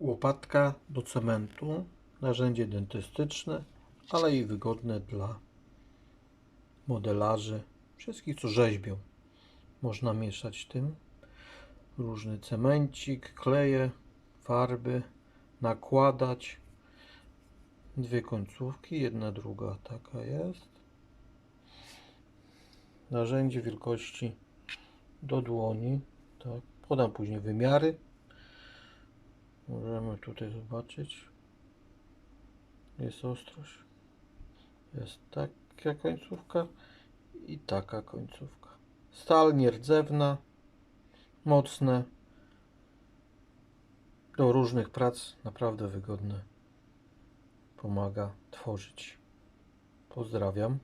Łopatka do cementu, narzędzie dentystyczne, ale i wygodne dla modelarzy, wszystkich co rzeźbią. Można mieszać tym różny cemencik, kleje, farby, nakładać. Dwie końcówki, jedna druga taka jest. Narzędzie wielkości do dłoni. Tak. Podam później wymiary. Możemy tutaj zobaczyć. Jest ostrość. Jest taka końcówka i taka końcówka. Stal nierdzewna, mocne. Do różnych prac naprawdę wygodne. Pomaga tworzyć. Pozdrawiam.